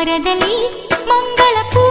ಮರದಲ್ಲಿ ಮಂಗಳ ಪೂ